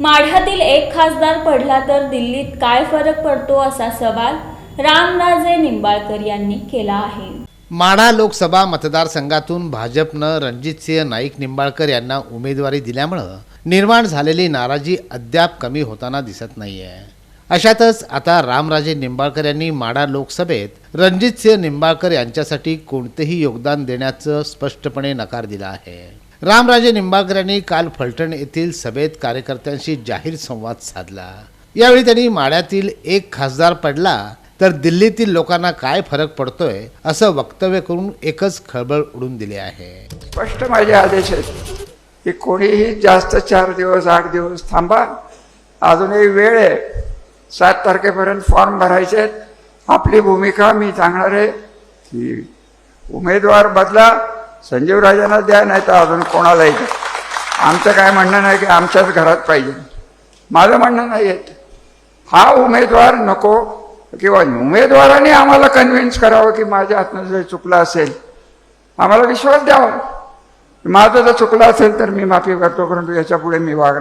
माढ्यातील एक खासदार पडला तर दिल्लीत काय फरक पडतो असा सवाल रामराजे निंबाळकर यांनी केला आहे. माढा लोकसभा मतदारसंघातून भाजपनं रणजितसिंह नाईक निंबाळकर यांना उमेदवारी दिल्यामुळं निर्माण झालेली नाराजी अद्याप कमी होताना दिसत नाहीये. अशातच आता रामराजे निंबाळकर यांनी माढा लोकसभेत रणजितसिंह निंबाळकर यांच्यासाठी कोणतेही योगदान देण्याचं स्पष्टपणे नकार दिला आहे. रामराजे निंबाळकर यांनी काल फलटण येथील सभेत कार्यकर्त्यांशी जाहीर संवाद साधला. यावेळी त्यांनी माड्यातील एक खासदार पडला तर दिल्लीतील लोकांना काय फरक पडतोय असं वक्तव्य करून एकच खळबळ उडून दिली आहे. स्पष्ट माझे आदेश आहेत की कोणीही जास्त चार दिवस आठ दिवस थांबा. अजूनही वेळ आहे. सात तारखेपर्यंत फॉर्म भरायचे आहेत. आपली भूमिका मी सांगणार आहे की उमेदवार बदला संजीव राजांना द्या नाही तर अजून कोणालाही द्या. आमचं काय म्हणणं नाही की आमच्याच घरात पाहिजे. माझं म्हणणं नाही येत हा उमेदवार नको किंवा उमेदवाराने आम्हाला कन्व्हिन्स करावं की माझ्या हातनं जर चुकलं असेल आम्हाला विश्वास द्यावा. माझं जर चुकलं असेल तर मी माफी करतो परंतु याच्यापुढे मी वागणार